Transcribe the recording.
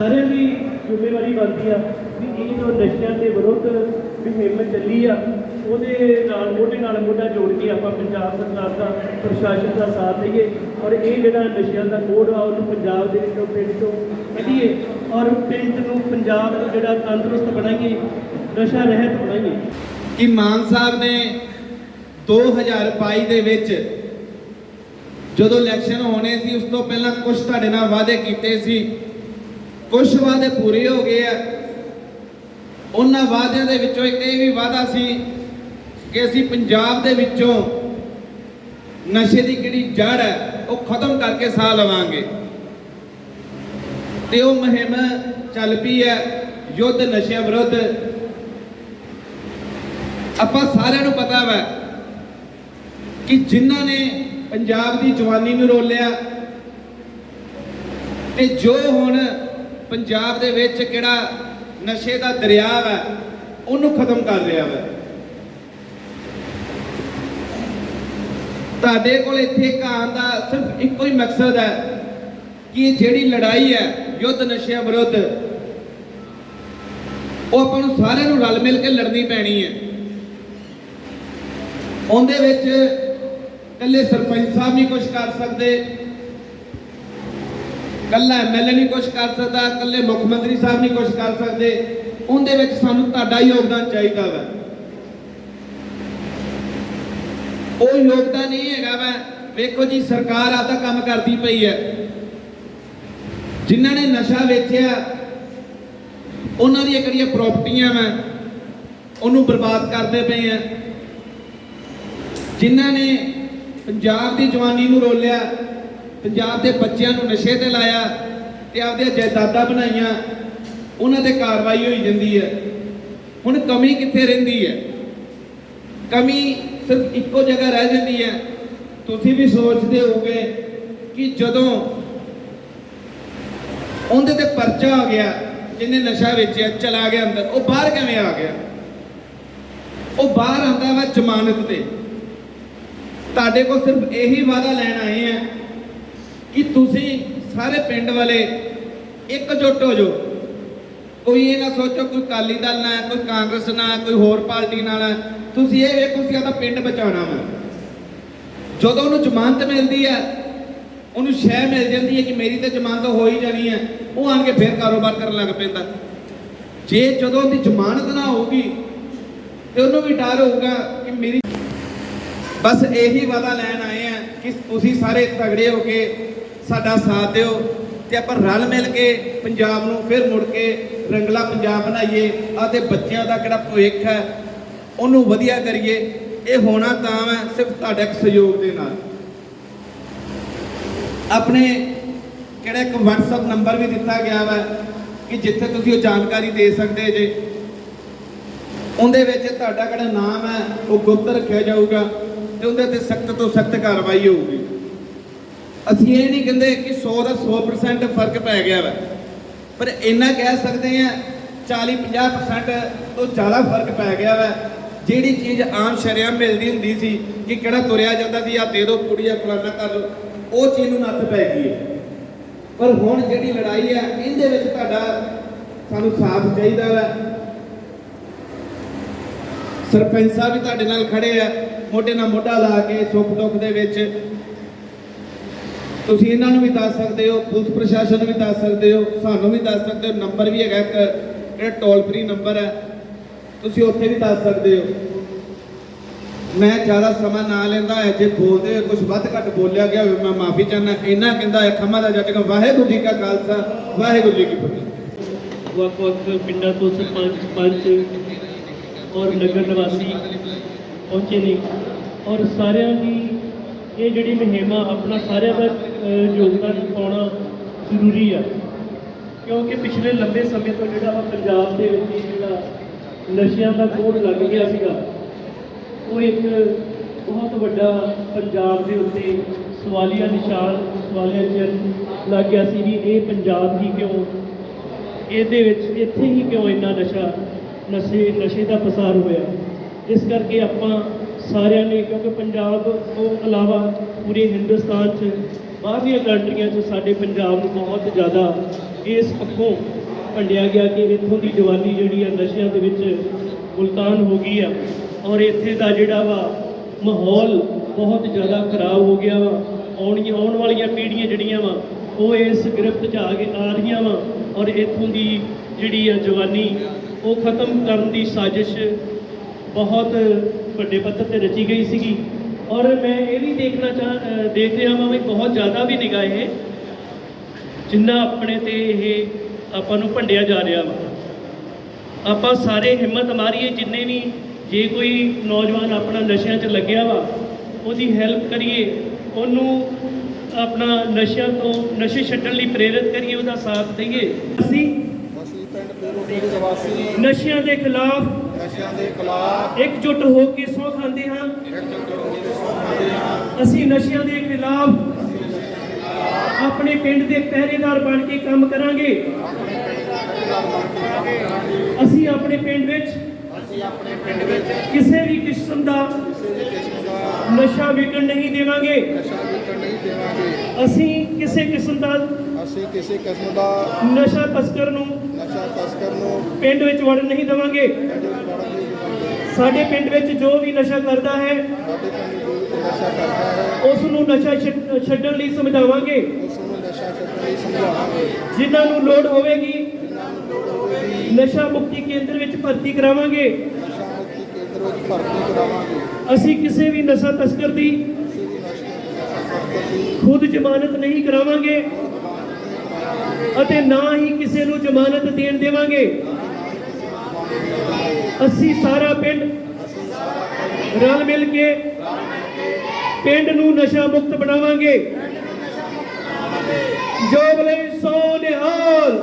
ਸਾਰਿਆਂ ਦੀ ਜ਼ਿੰਮੇਵਾਰੀ ਬਣਦੀ ਆ ਵੀ ਇਹ ਜੋ ਨਸ਼ਿਆਂ ਦੇ ਵਿਰੁੱਧ ਮੁਹਿੰਮ ਚੱਲੀ ਆ, ਉਹਦੇ ਨਾਲ, ਮੋਢੇ ਨਾਲ ਮੋਢਾ ਜੋੜ ਕੇ ਆਪਾਂ ਪੰਜਾਬ ਸਰਕਾਰ ਦਾ, ਪ੍ਰਸ਼ਾਸਨ ਦਾ ਸਾਥ ਦਈਏ। ਔਰ ਇਹ ਜਿਹੜਾ ਨਸ਼ਿਆਂ ਦਾ ਕੋਡ ਆ, ਉਹਨੂੰ ਪੰਜਾਬ ਦੇ ਵਿੱਚੋਂ, ਪਿੰਡ ਤੋਂ ਕੱਢੀਏ। ਔਰ ਪਿੰਡ ਨੂੰ ਪੰਜਾਬ ਨੂੰ ਜਿਹੜਾ ਤੰਦਰੁਸਤ ਬਣਾਈਏ, ਨਸ਼ਾ ਰਹਿਤ ਬਣਾਈਏ। ਕਿ ਮਾਨ ਸਾਹਿਬ ਨੇ 2022 ਦੇ ਵਿੱਚ ਜਦੋਂ ਇਲੈਕਸ਼ਨ ਹੋਣੇ ਸੀ, ਉਸ ਤੋਂ ਪਹਿਲਾਂ ਕੁਝ ਤੁਹਾਡੇ ਨਾਲ ਵਾਅਦੇ ਕੀਤੇ ਸੀ ਕੁਝ ਵਾਅਦੇ ਪੂਰੇ ਹੋ ਗਏ ਆ। ਉਹਨਾਂ ਵਾਅਦਿਆਂ ਦੇ ਵਿੱਚੋਂ ਇੱਕ ਇਹ ਵੀ ਵਾਅਦਾ ਸੀ ਕਿ ਅਸੀਂ ਪੰਜਾਬ ਦੇ ਵਿੱਚੋਂ ਨਸ਼ੇ ਦੀ ਜਿਹੜੀ ਜੜ ਹੈ, ਉਹ ਖਤਮ ਕਰਕੇ ਸਾਹ ਲਵਾਂਗੇ। ਤੇ ਉਹ ਮੁਹਿੰਮ ਚੱਲ ਪਈ ਹੈ, ਯੁੱਧ ਨਸ਼ਿਆਂ ਵਿਰੁੱਧ। ਆਪਾਂ ਸਾਰਿਆਂ ਨੂੰ ਪਤਾ ਵਾ ਕਿ ਜਿਨ੍ਹਾਂ ਨੇ ਪੰਜਾਬ ਦੀ ਜਵਾਨੀ ਨੂੰ ਰੋਲਿਆ, ਤੇ ਜੋ ਹੁਣ ਪੰਜਾਬ ਦੇ ਵਿੱਚ ਕਿਹੜਾ ਨਸ਼ੇ ਦਾ ਦਰਿਆ ਵਾ, ਉਹਨੂੰ ਖਤਮ ਕਰ ਰਿਹਾ ਵਾ। ਤੁਹਾਡੇ ਕੋਲ ਇੱਥੇ ਇੱਕ ਆਉਣ ਦਾ ਸਿਰਫ ਇੱਕੋ ਹੀ ਮਕਸਦ ਹੈ ਕਿ ਜਿਹੜੀ ਲੜਾਈ ਹੈ, ਯੁੱਧ ਨਸ਼ਿਆਂ ਵਿਰੁੱਧ, ਉਹ ਆਪਾਂ ਨੂੰ ਸਾਰਿਆਂ ਨੂੰ ਰਲ ਮਿਲ ਕੇ ਲੜਨੀ ਪੈਣੀ ਹੈ। ਉਹਦੇ ਵਿੱਚ ਇਕੱਲੇ ਸਰਪੰਚ ਸਾਹਿਬ ਨਹੀਂ ਕੁਝ ਕਰ ਸਕਦੇ ਕੱਲਾ ਐਮਐਲਏ ਨਹੀਂ ਕੁਝ ਕਰ ਸਕਦਾ, ਕੱਲੇ ਮੁੱਖ ਮੰਤਰੀ ਸਾਹਿਬ ਨਹੀਂ ਕੁਝ ਕਰ ਸਕਦੇ। ਉਹਦੇ ਵਿੱਚ ਸਾਨੂੰ ਤੁਹਾਡਾ ਯੋਗਦਾਨ ਚਾਹੀਦਾ ਵਾ। ਉਹ ਯੋਗਦਾਨ ਨਹੀਂ ਹੈਗਾ ਵਾ। ਵੇਖੋ ਜੀ, ਸਰਕਾਰ ਆ ਤਾਂ ਕੰਮ ਕਰਦੀ ਪਈ ਹੈ। ਜਿਨ੍ਹਾਂ ਨੇ ਨਸ਼ਾ ਵੇਚਿਆ, ਉਹਨਾਂ ਦੀਆਂ ਕਿਹੜੀਆਂ ਪ੍ਰਾਪਰਟੀਆਂ ਵਾ, ਉਹਨੂੰ ਬਰਬਾਦ ਕਰਦੇ ਪਏ ਆ। ਜਿਨ੍ਹਾਂ ਨੇ ਪੰਜਾਬ ਦੀ ਜਵਾਨੀ ਨੂੰ ਰੋਲਿਆ ਪੰਜਾਬ ਦੇ ਬੱਚਿਆਂ ਨੂੰ ਨਸ਼ੇ ਤੇ ਲਾਇਆ ਤੇ ਆਪਦੀਆਂ ਜਾਇਦਾਦਾਂ ਬਣਾਈਆਂ, ਉਹਨਾਂ ਤੇ ਕਾਰਵਾਈ ਹੋਈ ਜਾਂਦੀ ਹੈ। ਹੁਣ ਕਮੀ ਕਿੱਥੇ ਰਹਿੰਦੀ ਹੈ? ਕਮੀ ਸਿਰਫ ਇੱਕੋ ਜਗ੍ਹਾ ਰਹਿ ਜਾਂਦੀ ਹੈ। ਤੁਸੀਂ ਵੀ ਸੋਚਦੇ ਹੋਗੇ ਕਿ ਜਦੋਂ ਉਹਦੇ ਤੇ ਪਰਚਾ ਆ ਗਿਆ, ਜਿਹਨੇ ਨਸ਼ਾ ਵੇਚਿਆ, ਚਲਾ ਗਿਆ ਅੰਦਰ, ਉਹ ਬਾਹਰ ਕਿਵੇਂ ਆ ਗਿਆ? ਉਹ ਬਾਹਰ ਆਂਦਾ ਵਾ ਜ਼ਮਾਨਤ ਤੇ। ਤੁਹਾਡੇ ਕੋਲ ਸਿਰਫ ਇਹੀ ਵਾਅਦਾ ਲੈਣ ਆਏ ਆ ਕਿ ਤੁਸੀਂ ਸਾਰੇ ਪਿੰਡ ਵਾਲੇ ਇਕਜੁੱਟ ਹੋ ਜਾਓ। ਕੋਈ ਇਹ ਨਾ ਸੋਚੋ ਕੋਈ ਕਾਲੀ ਦਲ ਨਾਲ ਕੋਈ ਕਾਂਗਰਸ ਨਾਲ ਕੋਈ ਹੋਰ ਪਾਰਟੀ ਨਾਲ ਹੈ। ਤੁਸੀਂ ਇਹ ਵੇਖੋ ਕਿ ਆਦਾ ਪਿੰਡ ਬਚਾਉਣਾ ਵਾ। ਜਦੋਂ ਉਹਨੂੰ ਜ਼ਮਾਨਤ ਮਿਲਦੀ ਹੈ, ਉਹਨੂੰ ਸ਼ਹਿ ਮਿਲ ਜਾਂਦੀ ਹੈ ਕਿ ਮੇਰੀ ਤੇ ਜ਼ਮਾਨਤ ਹੋ ਹੀ ਜਾਣੀ ਹੈ, ਉਹ ਆਣ ਕੇ ਫਿਰ ਕਾਰੋਬਾਰ ਕਰਨ ਲੱਗ ਪੈਂਦਾ। ਜੇ ਜਦੋਂ ਉਹਦੀ ਜ਼ਮਾਨਤ ਨਾ ਹੋਊਗੀ, ਤੇ ਉਹਨੂੰ ਵੀ ਡਰ ਹੋਊਗਾ ਕਿ ਮੇਰੀ ਬਸ ਇਹੀ ਵਾਦਾ ਲੈਣ ਆਏ ਆ ਕਿ ਤੁਸੀਂ ਸਾਰੇ ਤਗੜੇ ਹੋ ਕੇ ਸਾਡਾ ਸਾਥ ਦਿਓ ਤੇ ਆਪਾਂ ਰਲ ਮਿਲ ਕੇ ਪੰਜਾਬ ਨੂੰ ਫਿਰ ਮੁੜ ਕੇ ਰੰਗਲਾ ਪੰਜਾਬ ਬਣਾਈਏ ਅਤੇ ਬੱਚਿਆਂ ਦਾ ਕਿਹੜਾ ਭਵਿੱਖ ਹੈ, ਉਹਨੂੰ ਵਧੀਆ ਕਰੀਏ, ਇਹ ਹੋਣਾ ਤਾਂ ਹੈ ਸਿਰਫ ਤੁਹਾਡੇ ਇੱਕ ਸਹਿਯੋਗ ਦੇ ਨਾਲ। ਆਪਣੇ ਕਿਹੜਾ ਇੱਕ WhatsApp ਨੰਬਰ ਵੀ ਦਿੱਤਾ ਗਿਆ ਵਾ ਕਿ ਜਿੱਥੇ ਤੁਸੀਂ ਉਹ ਜਾਣਕਾਰੀ ਦੇ ਸਕਦੇ ਜੇ। ਉਹਦੇ ਵਿੱਚ ਤੁਹਾਡਾ ਕਿਹੜਾ ਨਾਮ ਹੈ, ਉਹ ਗੁਪਤ ਰੱਖਿਆ ਜਾਊਗਾ ਤੇ ਉਹਦੇ ਤੇ ਸਖਤ ਤੋਂ ਸਖਤ ਕਾਰਵਾਈ ਹੋਊਗੀ। ਅਸੀਂ ਇਹ ਨਹੀਂ ਕਹਿੰਦੇ ਕਿ 100 ਦਾ 100% ਫ਼ਰਕ ਪੈ ਗਿਆ ਵਾ, ਪਰ ਇੰਨਾ ਕਹਿ ਸਕਦੇ ਆ 40 50% ਤੋਂ ਜ਼ਿਆਦਾ ਫ਼ਰਕ ਪੈ ਗਿਆ ਵਾ। ਜਿਹੜੀ ਚੀਜ਼ ਆਮ ਸ਼ਰਿਆਮ ਮਿਲਦੀ ਹੁੰਦੀ ਸੀ ਕਿ ਕਿਹੜਾ ਤੁਰਿਆ ਜਾਂਦਾ ਸੀ ਆ ਦੇ ਦਿਓ ਕੁੜੀਆ ਫਲਾਣਾ ਕਰ ਲਓ, ਉਹ ਚੀਜ਼ ਨੂੰ ਨੱਥ ਪੈ ਗਈ ਹੈ। ਪਰ ਹੁਣ ਜਿਹੜੀ ਲੜਾਈ ਹੈ ਇਹਦੇ ਵਿੱਚ ਤੁਹਾਡਾ ਸਾਨੂੰ ਸਾਥ ਚਾਹੀਦਾ ਵਾ। ਸਰਪੰਚ ਸਾਹਿਬ ਵੀ ਤੁਹਾਡੇ ਨਾਲ ਖੜੇ ਆ, ਮੋਢੇ ਨਾਲ ਮੋਢਾ ਲਾ ਕੇ ਸੁੱਖ ਦੁੱਖ ਦੇ ਵਿੱਚ ਤੁਸੀਂ ਇਹਨਾਂ ਨੂੰ ਵੀ ਦੱਸ ਸਕਦੇ ਹੋ, ਪੁਲਿਸ ਪ੍ਰਸ਼ਾਸਨ ਨੂੰ ਵੀ ਦੱਸ ਸਕਦੇ ਹੋ, ਸਾਨੂੰ ਵੀ ਦੱਸ ਸਕਦੇ ਹੋ, ਨੰਬਰ ਵੀ ਹੈਗਾ ਇੱਕ, ਜਿਹੜਾ ਟੋਲ ਫ੍ਰੀ ਨੰਬਰ ਹੈ, ਤੁਸੀਂ ਉੱਥੇ ਵੀ ਦੱਸ ਸਕਦੇ ਹੋ। ਮੈਂ ਜ਼ਿਆਦਾ ਸਮਾਂ ਨਾ ਲੈਂਦਾ ਹੈ ਜੇ ਬੋਲਦੇ ਹੋਏ ਕੁਝ ਵੱਧ ਘੱਟ ਬੋਲਿਆ ਗਿਆ ਹੋਵੇ, ਮੈਂ ਮਾਫੀ ਚਾਹਨਾ ਇੰਨਾ ਕਹਿੰਦਾ ਹੈ ਖਮਾ ਦਾ ਜੱਟ ਵਾਹਿਗੁਰੂ ਜੀ ਕਾ ਖਾਲਸਾ, ਵਾਹਿਗੁਰੂ ਜੀ ਕੀ ਫਤਿਹ। ਵੱਖ ਵੱਖ ਪਿੰਡਾਂ ਤੋਂ ਸਰਪੰਚ ਪੰਚ ਔਰ ਨਗਰ ਨਿਵਾਸੀ ਪਹੁੰਚੇ ਨੇ ਔਰ ਸਾਰਿਆਂ ਦੀ ਇਹ ਜਿਹੜੀ ਮੁਹਿੰਮ ਆ ਆਪਣਾ ਸਾਰਿਆਂ ਦਾ ਯੋਗਦਾਨ ਪਾਉਣਾ ਜ਼ਰੂਰੀ ਆ। ਕਿਉਂਕਿ ਪਿਛਲੇ ਲੰਬੇ ਸਮੇਂ ਤੋਂ ਜਿਹੜਾ ਵਾ ਪੰਜਾਬ ਦੇ ਵਿੱਚ ਜਿਹੜਾ ਨਸ਼ਿਆਂ ਦਾ ਕੋੜ ਲੱਗ ਗਿਆ ਸੀਗਾ, ਉਹ ਇੱਕ ਬਹੁਤ ਵੱਡਾ ਪੰਜਾਬ ਦੇ ਉੱਤੇ ਸਵਾਲੀਆ ਨਿਸ਼ਾਨ, ਸਵਾਲੀਆ ਚਿੰਨ੍ਹ ਲੱਗ ਗਿਆ ਸੀ ਵੀ ਇਹ ਪੰਜਾਬ ਹੀ ਕਿਉਂ, ਇਹਦੇ ਵਿੱਚ ਇੱਥੇ ਹੀ ਕਿਉਂ ਇੰਨਾ ਨਸ਼ਾ, ਨਸ਼ੇ ਨਸ਼ੇ ਦਾ ਪਸਾਰ ਹੋਇਆ। ਇਸ ਕਰਕੇ ਆਪਾਂ ਸਾਰਿਆਂ ਨੇ, ਕਿਉਂਕਿ ਪੰਜਾਬ ਤੋਂ ਇਲਾਵਾ ਪੂਰੇ ਹਿੰਦੁਸਤਾਨ 'ਚ ਬਾਹਰਲੀਆਂ ਕੰਟਰੀਆਂ 'ਚ ਸਾਡੇ ਪੰਜਾਬ ਨੂੰ ਬਹੁਤ ਜ਼ਿਆਦਾ ਇਸ ਪੱਖੋਂ ਭੰਡਿਆ ਗਿਆ ਕਿ ਇੱਥੋਂ ਦੀ ਜਵਾਨੀ ਜਿਹੜੀ ਆ ਨਸ਼ਿਆਂ ਦੇ ਵਿੱਚ ਮੁਲਤਾਨ ਹੋ ਗਈ ਆ। ਔਰ ਇੱਥੇ ਦਾ ਜਿਹੜਾ ਵਾ ਮਾਹੌਲ ਬਹੁਤ ਜ਼ਿਆਦਾ ਖਰਾਬ ਹੋ ਗਿਆ ਵਾ। ਆਉਣੀਆਂ ਆਉਣ ਵਾਲੀਆਂ ਪੀੜ੍ਹੀਆਂ ਜਿਹੜੀਆਂ ਵਾ, ਉਹ ਇਸ ਗ੍ਰਿਫਤ 'ਚ ਆ ਕੇ ਆ ਰਹੀਆਂ ਵਾ। ਔਰ ਇੱਥੋਂ ਦੀ ਜਿਹੜੀ ਆ ਜਵਾਨੀ, ਉਹ ਖਤਮ ਕਰਨ ਦੀ ਸਾਜ਼ਿਸ਼ ਬਹੁਤ ਵੱਡੇ ਪੱਧਰ ਤੇ ਰਚੀ ਗਈ ਸੀਗੀ। ਔਰ ਮੈਂ ਇਹ ਵੀ ਦੇਖਣਾ ਚਾਹ ਦੇਖ ਰਿਹਾ ਹਾਂ ਵੀ ਬਹੁਤ ਜ਼ਿਆਦਾ ਵੀ ਨਿਗਾਹ ਇਹ ਜਿੰਨਾ ਆਪਣੇ ਤੇ ਇਹ ਆਪਾਂ ਨੂੰ ਭੰਡਿਆ ਜਾ ਰਿਹਾ ਵਾ। ਆਪਾਂ ਸਾਰੇ ਹਿੰਮਤ ਮਾਰੀਏ ਜਿੰਨੇ ਵੀ ਜੇ ਕੋਈ ਨੌਜਵਾਨ ਆਪਣਾ ਨਸ਼ਿਆਂ 'ਚ ਲੱਗਿਆ ਵਾ ਉਹਦੀ ਹੈਲਪ ਕਰੀਏ ਉਹਨੂੰ ਆਪਣਾ ਨਸ਼ਿਆਂ ਤੋਂ ਨਸ਼ੇ ਛੱਡਣ ਲਈ ਪ੍ਰੇਰਿਤ ਕਰੀਏ ਉਹਦਾ ਸਾਥ ਦਈਏ। ਅਸੀਂ ਪਿੰਡ ਨਸ਼ਿਆਂ ਦੇ ਖਿਲਾਫ ਨਸ਼ਿਆਂ ਦੇ ਖਿਲਾਫ ਇਕਜੁੱਟ ਹੋ ਕੇ ਸਹੁੰ ਖਾਂਦੇ ਹਾਂ। ਅਸੀਂ ਨਸ਼ਿਆਂ ਦੇ ਖਿਲਾਫ ਆਪਣੇ ਪਿੰਡ ਦੇ ਪਹਿਰੇਦਾਰ ਬਣ ਕੇ ਕੰਮ ਕਰਾਂਗੇ। ਅਸੀਂ ਆਪਣੇ ਪਿੰਡ ਵਿੱਚ ਅਸੀਂ ਆਪਣੇ ਪਿੰਡ ਵਿੱਚ ਕਿਸੇ ਵੀ ਕਿਸਮ ਦਾ ਕਿਸੇ ਵੀ ਕਿਸਮ ਦਾ ਨਸ਼ਾ ਵਿਕਣ ਨਹੀਂ ਦੇਵਾਂਗੇ। ਨਸ਼ਾ ਵਿਕਣ ਨਹੀਂ ਦੇਵਾਂਗੇ। ਅਸੀਂ ਕਿਸੇ ਕਿਸਮ ਦਾ ਅਸੀਂ ਕਿਸੇ ਕਿਸਮ ਦਾ ਨਸ਼ਾ ਤਸਕਰ ਨੂੰ ਨਸ਼ਾ ਤਸਕਰ ਨੂੰ ਪਿੰਡ ਵਿੱਚ ਵੜਨ ਨਹੀਂ ਦੇਵਾਂਗੇ। ਸਾਡੇ ਪਿੰਡ ਵਿੱਚ ਜੋ ਵੀ ਨਸ਼ਾ ਕਰਦਾ ਹੈ, ਉਸ ਨੂੰ ਨਸ਼ਾ ਛੱਡਣ ਲਈ ਸਮਝਾਵਾਂਗੇ। ਜਿਨ੍ਹਾਂ ਨੂੰ ਲੋੜ ਹੋਵੇਗੀ, ਨਸ਼ਾ ਮੁਕਤੀ ਕੇਂਦਰ ਵਿੱਚ ਭਰਤੀ ਕਰਾਵਾਂਗੇ। ਅਸੀਂ ਕਿਸੇ ਵੀ ਨਸ਼ਾ ਤਸਕਰ ਦੀ ਖੁਦ ਜ਼ਮਾਨਤ ਨਹੀਂ ਕਰਾਵਾਂਗੇ ਅਤੇ ਨਾ ਹੀ ਕਿਸੇ ਨੂੰ ਜ਼ਮਾਨਤ ਦੇਣ ਦੇਵਾਂਗੇ। ਅਸੀਂ ਸਾਰਾ ਪਿੰਡ ਰਲ ਮਿਲ ਕੇ ਪਿੰਡ ਨੂੰ ਨਸ਼ਾ ਮੁਕਤ ਬਣਾਵਾਂਗੇ। ਜੋ ਬਲੇ ਸੋ ਨਿਹਾਲ।